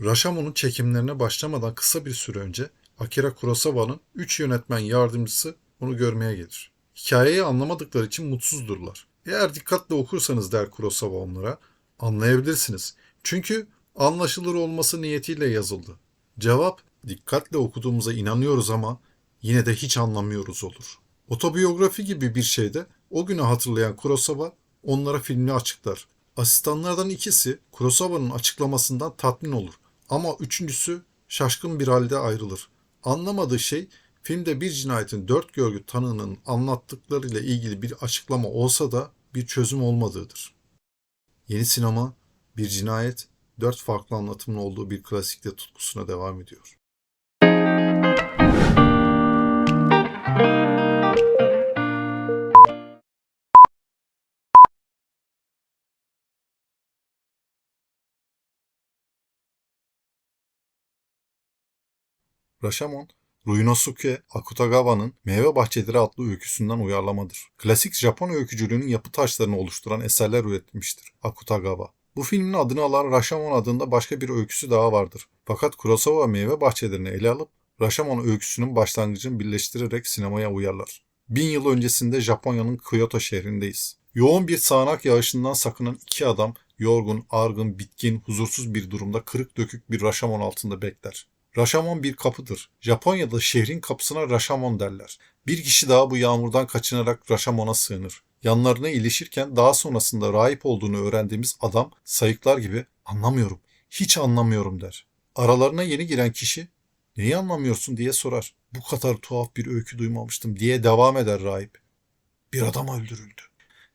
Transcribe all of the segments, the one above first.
Rashamon'un çekimlerine başlamadan kısa bir süre önce Akira Kurosawa'nın 3 yönetmen yardımcısı onu görmeye gelir. Hikayeyi anlamadıkları için mutsuzdurlar. Eğer dikkatle okursanız der Kurosawa onlara, anlayabilirsiniz. Çünkü anlaşılır olması niyetiyle yazıldı. Cevap, dikkatle okuduğumuza inanıyoruz ama yine de hiç anlamıyoruz olur. Otobiyografi gibi bir şeyde o günü hatırlayan Kurosawa onlara filmi açıklar. Asistanlardan ikisi Kurosawa'nın açıklamasından tatmin olur ama üçüncüsü şaşkın bir halde ayrılır. Anlamadığı şey filmde bir cinayetin dört görgü tanığının anlattıklarıyla ilgili bir açıklama olsa da bir çözüm olmadığıdır. Yeni sinema bir cinayet dört farklı anlatımın olduğu bir klasikte tutkusuna devam ediyor. Rashomon, Ruinosuke Akutagawa'nın Meyve Bahçeleri adlı öyküsünden uyarlamadır. Klasik Japon öykücülüğünün yapı taşlarını oluşturan eserler üretmiştir Akutagawa. Bu filmin adını alan Rashomon adında başka bir öyküsü daha vardır. Fakat Kurosawa meyve bahçelerini ele alıp Rashomon öyküsünün başlangıcını birleştirerek sinemaya uyarlar. Bin yıl öncesinde Japonya'nın Kyoto şehrindeyiz. Yoğun bir sağanak yağışından sakınan iki adam yorgun, argın, bitkin, huzursuz bir durumda kırık dökük bir Rashomon altında bekler. Rashomon bir kapıdır. Japonya'da şehrin kapısına Rashomon derler. Bir kişi daha bu yağmurdan kaçınarak Rashomon'a sığınır. Yanlarına ilişirken daha sonrasında rahip olduğunu öğrendiğimiz adam sayıklar gibi anlamıyorum, hiç anlamıyorum der. Aralarına yeni giren kişi neyi anlamıyorsun diye sorar. Bu kadar tuhaf bir öykü duymamıştım diye devam eder rahip. Bir adam öldürüldü.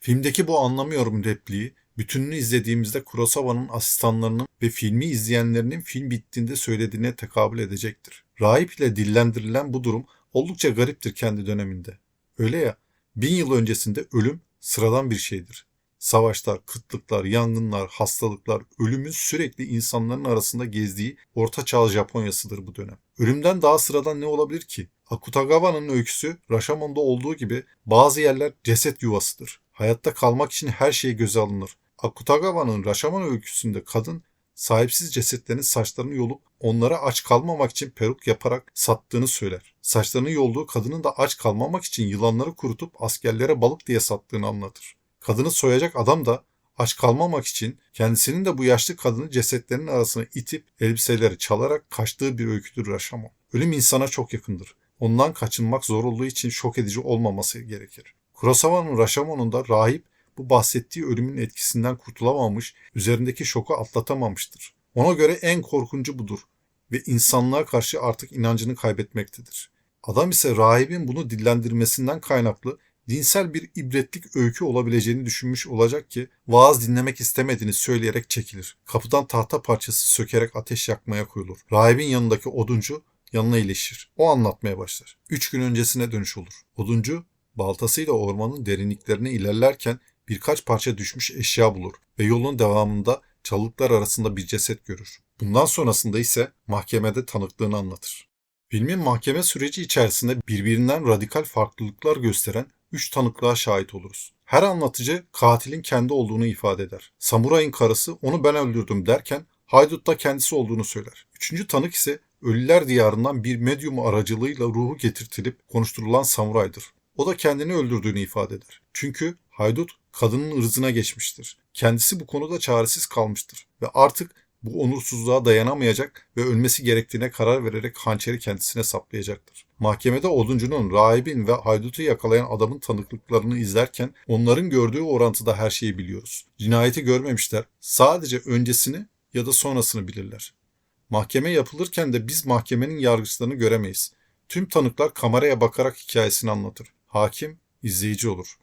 Filmdeki bu anlamıyorum repliği bütününü izlediğimizde Kurosawa'nın asistanlarının ve filmi izleyenlerinin film bittiğinde söylediğine tekabül edecektir. Rahip ile dillendirilen bu durum oldukça gariptir kendi döneminde. Öyle ya, bin yıl öncesinde ölüm sıradan bir şeydir. Savaşlar, kıtlıklar, yangınlar, hastalıklar, ölümün sürekli insanların arasında gezdiği Orta Çağ Japonyasıdır bu dönem. Ölümden daha sıradan ne olabilir ki? Akutagawa'nın öyküsü Rashomon'da olduğu gibi bazı yerler ceset yuvasıdır. Hayatta kalmak için her şey göze alınır. Akutagawa'nın Rashomon öyküsünde kadın sahipsiz cesetlerin saçlarını yolup onlara aç kalmamak için peruk yaparak sattığını söyler. Saçlarını yolduğu kadının da aç kalmamak için yılanları kurutup askerlere balık diye sattığını anlatır. Kadını soyacak adam da aç kalmamak için kendisinin de bu yaşlı kadını cesetlerin arasına itip elbiseleri çalarak kaçtığı bir öyküdür Rashomon. Ölüm insana çok yakındır. Ondan kaçınmak zor olduğu için şok edici olmaması gerekir. Kurosawa'nın Rashomon'un da rahip bu bahsettiği ölümün etkisinden kurtulamamış, üzerindeki şoku atlatamamıştır. Ona göre en korkuncu budur ve insanlığa karşı artık inancını kaybetmektedir. Adam ise rahibin bunu dillendirmesinden kaynaklı dinsel bir ibretlik öykü olabileceğini düşünmüş olacak ki vaaz dinlemek istemediğini söyleyerek çekilir. Kapıdan tahta parçası sökerek ateş yakmaya koyulur. Rahibin yanındaki oduncu yanına ilişir. O anlatmaya başlar. Üç gün öncesine dönüş olur. Oduncu baltasıyla ormanın derinliklerine ilerlerken birkaç parça düşmüş eşya bulur ve yolun devamında çalılıklar arasında bir ceset görür. Bundan sonrasında ise mahkemede tanıklığını anlatır. Filmin mahkeme süreci içerisinde birbirinden radikal farklılıklar gösteren üç tanıklığa şahit oluruz. Her anlatıcı katilin kendi olduğunu ifade eder. Samurayın karısı onu ben öldürdüm derken haydut da kendisi olduğunu söyler. Üçüncü tanık ise ölüler diyarından bir medyum aracılığıyla ruhu getirtilip konuşturulan samuraydır. O da kendini öldürdüğünü ifade eder. Çünkü haydut kadının ırzına geçmiştir. Kendisi bu konuda çaresiz kalmıştır ve artık bu onursuzluğa dayanamayacak ve ölmesi gerektiğine karar vererek hançeri kendisine saplayacaktır. Mahkemede oduncunun, rahibin ve haydutu yakalayan adamın tanıklıklarını izlerken onların gördüğü orantıda her şeyi biliyoruz. Cinayeti görmemişler. Sadece öncesini ya da sonrasını bilirler. Mahkeme yapılırken de biz mahkemenin yargıçlarını göremeyiz. Tüm tanıklar kameraya bakarak hikayesini anlatır. Hakim izleyici olur.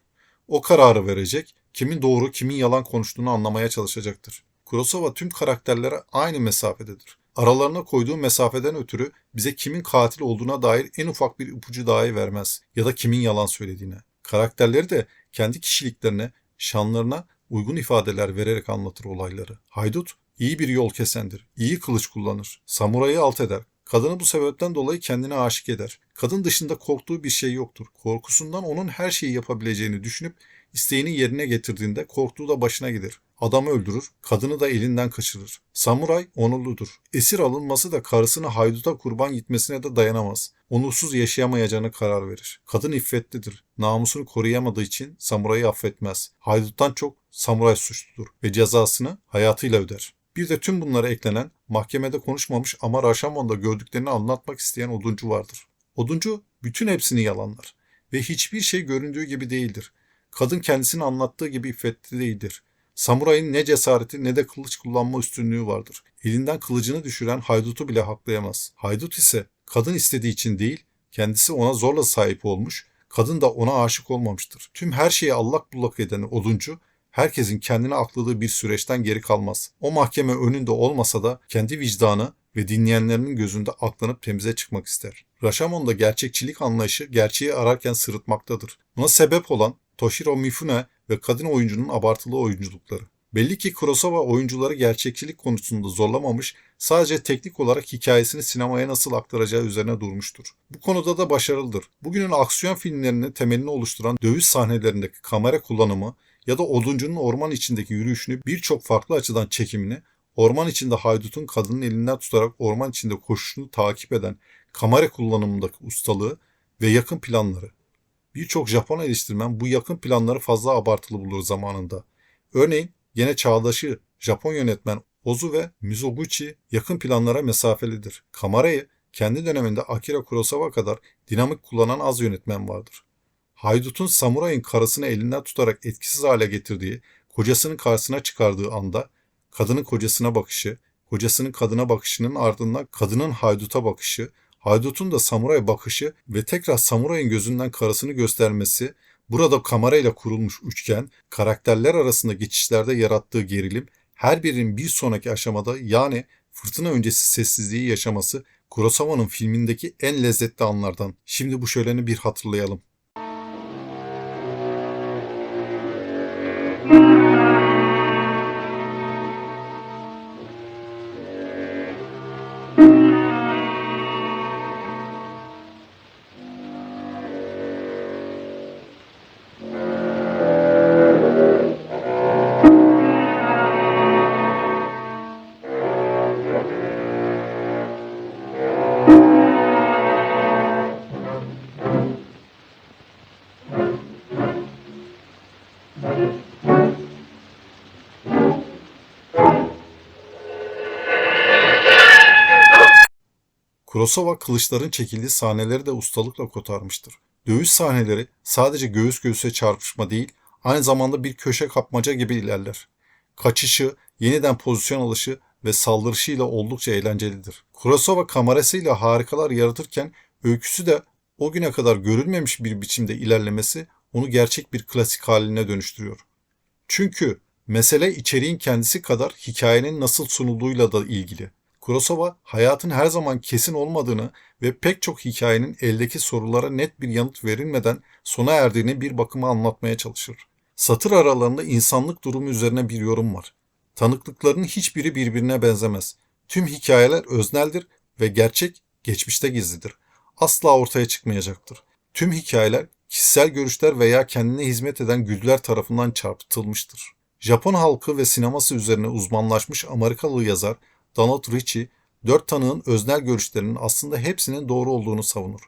O kararı verecek, kimin doğru kimin yalan konuştuğunu anlamaya çalışacaktır. Kurosawa tüm karakterlere aynı mesafededir. Aralarına koyduğu mesafeden ötürü bize kimin katil olduğuna dair en ufak bir ipucu dahi vermez ya da kimin yalan söylediğine. Karakterleri de kendi kişiliklerine, şanlarına uygun ifadeler vererek anlatır olayları. Haydut iyi bir yol kesendir, iyi kılıç kullanır, samurayı alt eder, Kadını bu sebepten dolayı kendine aşık eder. Kadın dışında korktuğu bir şey yoktur. Korkusundan onun her şeyi yapabileceğini düşünüp isteğini yerine getirdiğinde korktuğu da başına gelir. adamı öldürür, kadını da elinden kaçırır. Samuray onurludur. Esir alınması da karısını hayduta kurban gitmesine de dayanamaz. Onursuz yaşayamayacağına karar verir. Kadın iffetlidir. Namusunu koruyamadığı için samurayı affetmez. Hayduttan çok samuray suçludur ve cezasını hayatıyla öder. Bir de tüm bunlara eklenen mahkemede konuşmamış ama Rashamon'da gördüklerini anlatmak isteyen oduncu vardır. Oduncu bütün hepsini yalanlar ve hiçbir şey göründüğü gibi değildir. Kadın kendisini anlattığı gibi iffetli değildir. Samurayın ne cesareti ne de kılıç kullanma üstünlüğü vardır. Elinden kılıcını düşüren haydutu bile haklayamaz. Haydut ise kadın istediği için değil, kendisi ona zorla sahip olmuş, kadın da ona aşık olmamıştır. Tüm her şeyi allak bullak eden oduncu, herkesin kendine akladığı bir süreçten geri kalmaz. O mahkeme önünde olmasa da kendi vicdanı ve dinleyenlerinin gözünde aklanıp temize çıkmak ister. Rashamon'da gerçekçilik anlayışı gerçeği ararken sırıtmaktadır. Buna sebep olan Toshiro Mifune ve kadın oyuncunun abartılı oyunculukları. Belli ki Kurosawa oyuncuları gerçekçilik konusunda zorlamamış, sadece teknik olarak hikayesini sinemaya nasıl aktaracağı üzerine durmuştur. Bu konuda da başarılıdır. Bugünün aksiyon filmlerinin temelini oluşturan dövüş sahnelerindeki kamera kullanımı ya da oduncunun orman içindeki yürüyüşünü birçok farklı açıdan çekimini, orman içinde haydutun kadının elinden tutarak orman içinde koşuşunu takip eden kamera kullanımındaki ustalığı ve yakın planları. Birçok Japon eleştirmen bu yakın planları fazla abartılı bulur zamanında. Örneğin gene çağdaşı Japon yönetmen Ozu ve Mizoguchi yakın planlara mesafelidir. Kamerayı kendi döneminde Akira Kurosawa kadar dinamik kullanan az yönetmen vardır. Haydut'un samurayın karısını elinden tutarak etkisiz hale getirdiği, kocasının karşısına çıkardığı anda kadının kocasına bakışı, kocasının kadına bakışının ardından kadının hayduta bakışı, haydutun da samuray bakışı ve tekrar samurayın gözünden karısını göstermesi, burada kamerayla kurulmuş üçgen, karakterler arasında geçişlerde yarattığı gerilim, her birinin bir sonraki aşamada yani fırtına öncesi sessizliği yaşaması Kurosawa'nın filmindeki en lezzetli anlardan. Şimdi bu şöleni bir hatırlayalım. Kurosawa kılıçların çekildiği sahneleri de ustalıkla kotarmıştır. Dövüş sahneleri sadece göğüs göğüse çarpışma değil, aynı zamanda bir köşe kapmaca gibi ilerler. Kaçışı, yeniden pozisyon alışı ve saldırışıyla oldukça eğlencelidir. Kurosawa kamerasıyla harikalar yaratırken öyküsü de o güne kadar görülmemiş bir biçimde ilerlemesi onu gerçek bir klasik haline dönüştürüyor. Çünkü mesele içeriğin kendisi kadar hikayenin nasıl sunulduğuyla da ilgili. Kurosawa hayatın her zaman kesin olmadığını ve pek çok hikayenin eldeki sorulara net bir yanıt verilmeden sona erdiğini bir bakıma anlatmaya çalışır. Satır aralarında insanlık durumu üzerine bir yorum var. Tanıklıkların hiçbiri birbirine benzemez. Tüm hikayeler özneldir ve gerçek geçmişte gizlidir. Asla ortaya çıkmayacaktır. Tüm hikayeler kişisel görüşler veya kendine hizmet eden güdüler tarafından çarpıtılmıştır. Japon halkı ve sineması üzerine uzmanlaşmış Amerikalı yazar Donald Ritchie, dört tanığın öznel görüşlerinin aslında hepsinin doğru olduğunu savunur.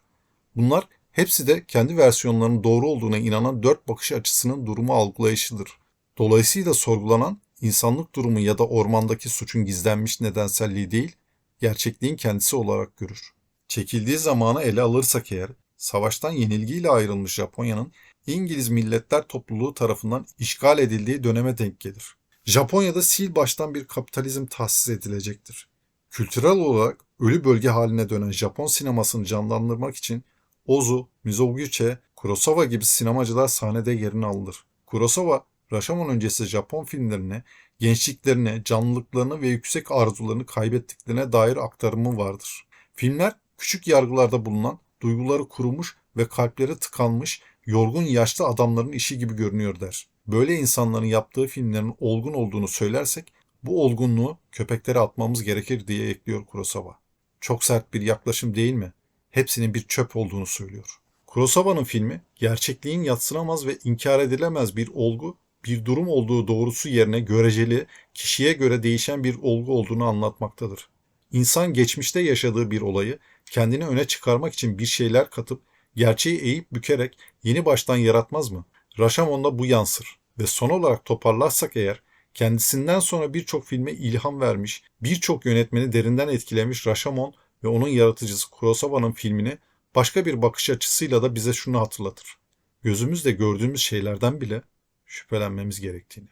Bunlar hepsi de kendi versiyonlarının doğru olduğuna inanan dört bakış açısının durumu algılayışıdır. Dolayısıyla sorgulanan insanlık durumu ya da ormandaki suçun gizlenmiş nedenselliği değil, gerçekliğin kendisi olarak görür. Çekildiği zamanı ele alırsak eğer, savaştan yenilgiyle ayrılmış Japonya'nın İngiliz milletler topluluğu tarafından işgal edildiği döneme denk gelir. Japonya'da sil baştan bir kapitalizm tahsis edilecektir. Kültürel olarak ölü bölge haline dönen Japon sinemasını canlandırmak için Ozu, Mizoguchi, Kurosawa gibi sinemacılar sahnede yerini alır. Kurosawa, Rashomon öncesi Japon filmlerine, gençliklerine, canlılıklarını ve yüksek arzularını kaybettiklerine dair aktarımı vardır. Filmler küçük yargılarda bulunan, duyguları kurumuş ve kalpleri tıkanmış, yorgun yaşlı adamların işi gibi görünüyor der böyle insanların yaptığı filmlerin olgun olduğunu söylersek bu olgunluğu köpeklere atmamız gerekir diye ekliyor Kurosawa. Çok sert bir yaklaşım değil mi? Hepsinin bir çöp olduğunu söylüyor. Kurosawa'nın filmi gerçekliğin yatsınamaz ve inkar edilemez bir olgu bir durum olduğu doğrusu yerine göreceli, kişiye göre değişen bir olgu olduğunu anlatmaktadır. İnsan geçmişte yaşadığı bir olayı kendini öne çıkarmak için bir şeyler katıp gerçeği eğip bükerek yeni baştan yaratmaz mı? Rashomon'da bu yansır ve son olarak toparlarsak eğer kendisinden sonra birçok filme ilham vermiş, birçok yönetmeni derinden etkilemiş Rashomon ve onun yaratıcısı Kurosawa'nın filmini başka bir bakış açısıyla da bize şunu hatırlatır. Gözümüzle gördüğümüz şeylerden bile şüphelenmemiz gerektiğini.